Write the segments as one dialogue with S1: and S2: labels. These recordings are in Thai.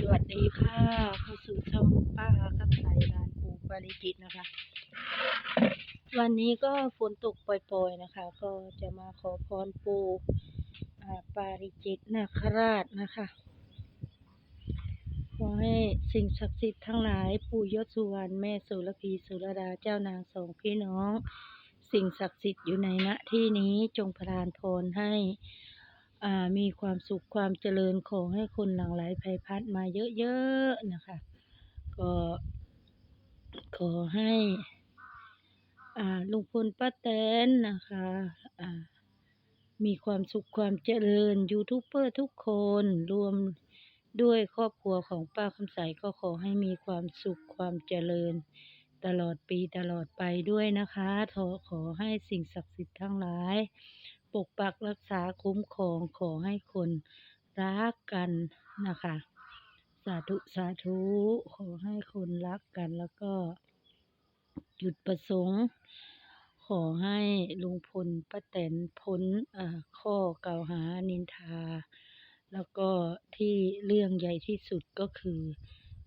S1: สวัสดีค่ะเข้าสู่ช่องป้ากับไทยร้านปูปาริจิตนะคะ วันนี้ก็ฝนตกปล่อยๆนะคะ ก็จะมาขอพรปูปาริจิตนาคราชนะคะ ขอให้สิ่งศักดิ์สิทธิ์ทั้งหลายปู่ยศสุวรรณแม่สุรพีสุรดาเจ้านางสองพี่น้อง สิ่งศักดิ์สิทธิ์อยู่ในณที่นี้จงปรานพรให้ มีความสุขความเจริญขอให้คนหลั่งไหลไพพัดมาเยอะๆนะคะ ก็ขอให้อาลุงพลป้าแตนนะคะมีความสุขความเจริญยูทูบเบอร์ทุกคนรวมด้วยครอบครัวของป้าคำใสก็ขอให้มีความสุขความเจริญ ตลอดปีตลอดไปด้วยนะคะขอขอให้สิ่งศักดิ์สิทธิ์ทั้งหลาย กปักรักษาคุ้มครองขอให้คนรักกันนะคะ สาธุสาธุขอให้คนรักกันแล้วก็ จุดประสงค์ ขอให้ลุงพลป้าแตนพ้นอ่าข้อกล่าวหานินทา แล้วก็ที่เรื่องใหญ่ที่สุดก็คือ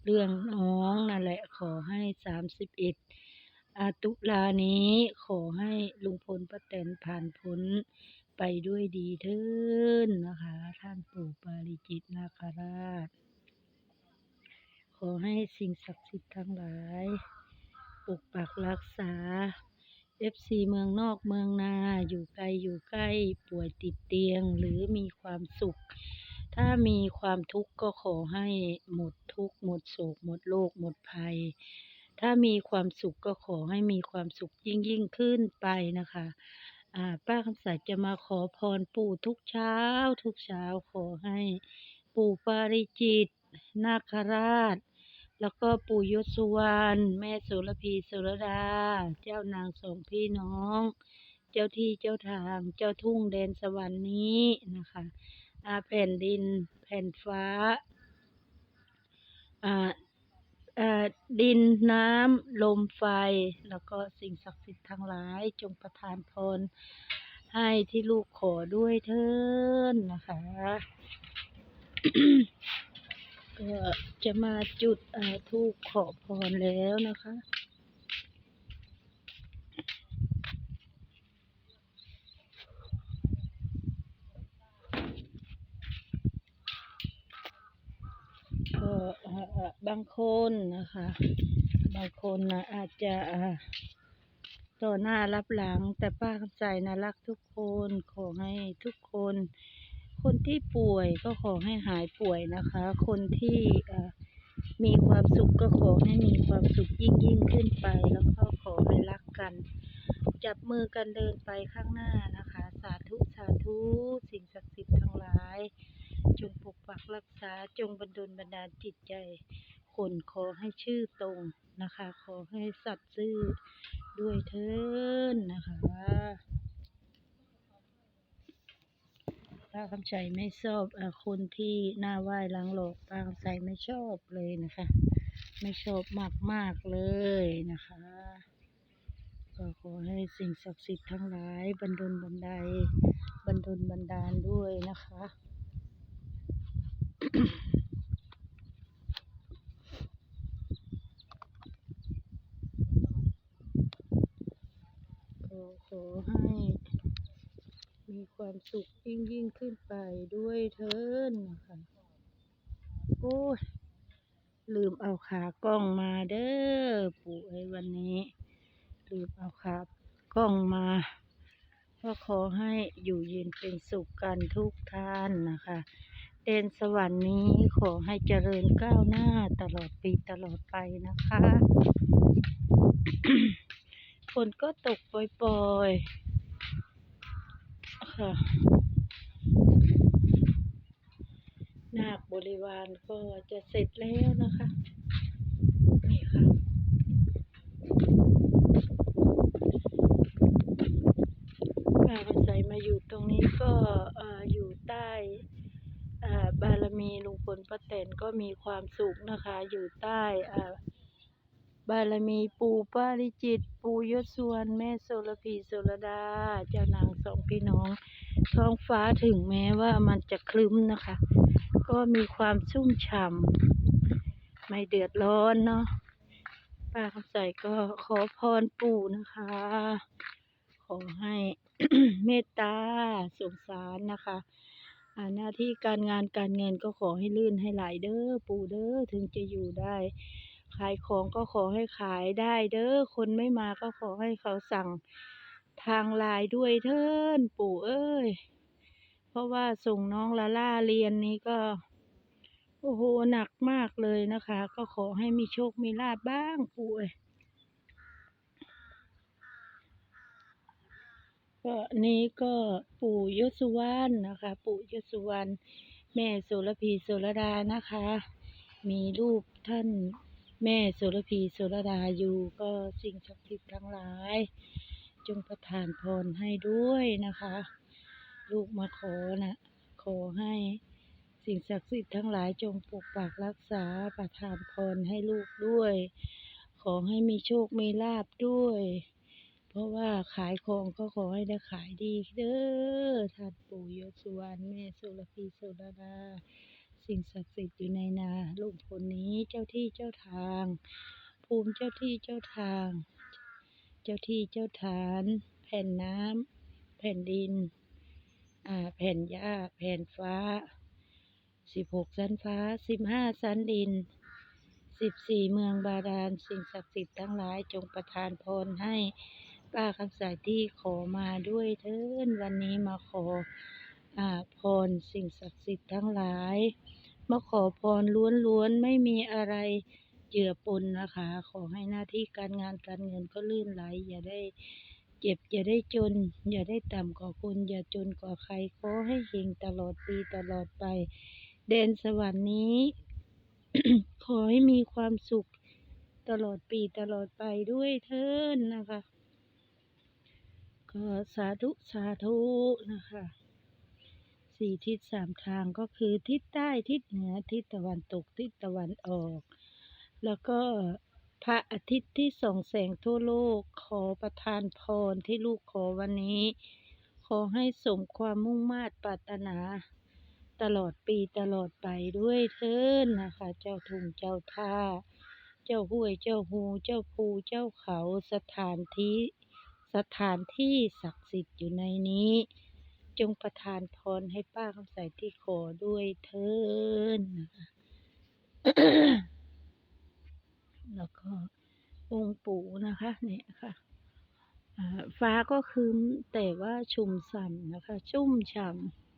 S1: เรื่องน้องนั่นแหละขอให้สามสิบเอ็ดอาตุลานี้ขอให้ลุงพลป้าแตนผ่านพ้น ไปด้วยดีเถินนะคะ ท่านปู่ปาริจิตนาคราช ขอให้สิ่งศักดิ์สิทธิ์ทั้งหลาย ปกปักรักษา FC เมืองนอกเมืองนา อยู่ไกลอยู่ใกล้ป่วยติดเตียงหรือมีความสุข ถ้ามีความทุกข์ก็ขอให้หมดทุกข์ หมดโศก หมดโรคหมดภัย ถ้ามีความสุขก็ขอให้มีความสุขยิ่งยิ่งขึ้นไปนะคะ อ่า ป้าคำใสจะมาขอพรปู่ทุกเช้า ทุกเช้าขอให้ปู่ปาริจิต นาคราช แล้วก็ปู่ยศสุวรรณแม่โสุรพีสุรดา เจ้านางสองพี่น้อง เจ้าที่เจ้าทาง เจ้าทุ่งแดนสวรรค์นี้นะคะอาแผ่นดิน แผ่นฟ้า อ่า ดินน้ำลมไฟ แล้วก็สิ่งศักดิ์สิทธิ์ทั้งหลาย จงประทานพรให้ที่ลูกขอด้วยเถินนะคะก็จะมาจุดธูปขอพรแล้วนะคะ ก็อ่าอ่า บางคนนะคะ บางคนนะอาจจะต่อหน้ารับหลัง แต่ป้าคำใจนะรักทุกคนขอให้ทุกคน คนที่ป่วยก็ขอให้หายป่วยนะคะ คนที่มีความสุขก็ขอให้มีความสุขยิ่งยิ่งขึ้นไป แล้วก็ขอให้รักกัน จับมือกันเดินไปข้างหน้านะคะ สาธุสาธุสิ่งศักดิ์สิทธิ์ทั้งหลาย จงปกปักรักษา จงบันดลบันดาลจิตใจ คนขอให้ชื่อตรงนะคะ ขอให้สัตย์ซื่อด้วยเถินนะคะป้าคำใจไม่ชอบอคนที่หน้าไหว้หลังหลอกป้าคำใจไม่ชอบเลยนะคะ ไม่ชอบมากมากเลยนะคะ ก็ขอให้สิ่งศักดิ์สิทธิ์ทั้งหลาย บันดลบันไดบันดลบันดาลด้วยนะคะ ก็ ขอให้ มีความสุขยิ่งยิ่งขึ้นไปด้วยเถินนะคะโอ้ยลืมเอาขากล้องมาเด้อปู่ไอ้วันนี้ ลืมเอาขากล้องมาก็ขอให้อยู่เย็นเป็นสุขกันทุกท่านนะคะ เดนสวรรค์นี้ขอให้เจริญก้าวหน้าตลอดปีตลอดไปนะคะ ฝนก็ตกปล่อยๆ ค่ะ นาคบริวารก็จะเสร็จแล้วนะคะ นี่ค่ะป้าคำใสมาอยู่ตรงนี้ก็ออยู่ใต้บารมีลุงพลป้าแตนก็มีความสุขนะคะ อยู่ใต้ บารมีปู่ป้าลิจิต ปู่ยศสวรรณแม่โสระพีโสระดา เจ้านางสองพี่น้อง ท้องฟ้าถึงแม้ว่ามันจะครึ้มนะคะ ก็มีความชุ่มฉ่ำไม่เดือดร้อนเนาะป้าคำใสก็ขอพรปู่นะคะ ขอให้เมตตาสงสารนะคะหน้าที่การงานการเงินก็ขอให้ลื่นให้ไหลเด้อปู่เด้อถึงจะอยู่ได้ ขายของก็ขอให้ขายได้เด้อคนไม่มาก็ขอให้เขาสั่งทางไลน์ด้วยเถินปู่เอ้ย เพราะว่าส่งน้องลาล่าเรียนนี้ก็โอ้โหหนักมากเลยนะคะ ก็ขอให้มีโชคมีลาบบ้างปู่เอ้ยก็นี้ก็ปู่ยศวรรณนะคะ ปู่ยศวรรณแม่โสระพีโสระดานะคะ มีรูปท่าน แม่โสระพีโสระดาอยู่ก็สิ่งศักดิ์สิทธิ์ทั้งหลาย จงประทานพรให้ด้วยนะคะ ลูกมาขอนะขอให้สิ่งศักดิ์สิทธิ์ทั้งหลายจงปกปักรักษาประทานพรให้ลูกด้วย ขอให้มีโชคมีลาบด้วย เพราะว่าขายของก็ขอให้ได้ขายดีเด้อท่านปู่ยศสุวรรณแม่โสระพีโสระดา สิ่งศักดิ์สิทธิ์อยู่ในนาลูกคนนี้เจ้าที่เจ้าทาง ภูมิเจ้าที่เจ้าทาง เจ้าที่เจ้าฐาน แผ่นน้ำแผ่นดินอ่าแผ่นหญ้าแผ่นฟ้าสิบหกชั้นฟ้าสิบห้าชั้นดินสิบสี่เมืองบาดาลสิ่งศักดิ์สิทธิ์ทั้งหลายจงประทานพรให้ป้าคำสายที่ขอมาด้วยเถินวันนี้มาขออ่าพรสิ่งศักดิ์สิทธิ์ทั้งหลาย มาขอพรล้วนๆไม่มีอะไรเจือปนนะคะ ขอให้หน้าที่การงานการเงินก็ลื่นไหล อย่าได้เจ็บ อย่าได้จน อย่าได้ต่ำกว่าคนอย่าจนกว่าใครขอให้เฮงตลอดปีตลอดไปแดนสวรรค์นี้ ขอให้มีความสุขตลอดปีตลอดไปด้วยเถินนะคะ ก็สาธุสาธุนะคะ สี่ทิศสามทางก็คือทิศใต้ทิศเหนือทิศตะวันตกทิศตะวันออก แล้วก็พระอาทิตย์ที่ส่องแสงทั่วโลกขอประทานพรที่ลูกขอวันนี้ ขอให้สมความมุ่งมา่ปรารถนา ตลอดปีตลอดไปด้วยเถินนะคะ เจ้าทุ่งเจ้าท่า เจ้าห้วยเจ้าหูเจ้าภูเจ้าเขาสถานที่สถานที่ศักดิ์สิทธิ์อยู่ในนี้ จงประทานพรให้ป้าคำใสที่ขอด้วยเถินนะคะแล้วก็องค์ปู่นะคะ เนี่ยค่ะฟ้าก็คืมแต่ว่าชุ่มฉ่ำนะคะ ชุ่มฉ่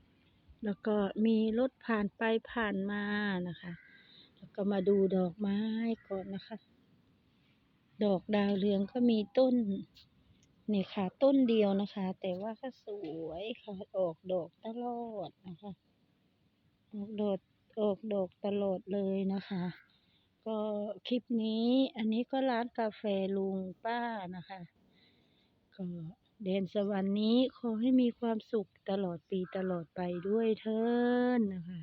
S1: ำแล้วก็มีรถผ่านไปผ่านมานะคะ แล้วก็มาดูดอกไม้ก่อนนะคะ ดอกดาวเรืองก็มีต้น นี่ค่ะ ต้นเดียวนะคะ แต่ว่าก็สวยค่ะ ออกดอกตลอดนะคะ ออกดอกออกดอกตลอดเลยนะคะ ก็คลิปนี้อันนี้ก็ร้านกาแฟลุงป้านะคะ ก็เดนสวรรค์นี้ขอให้มีความสุขตลอดปีตลอดไปด้วยเถินนะคะ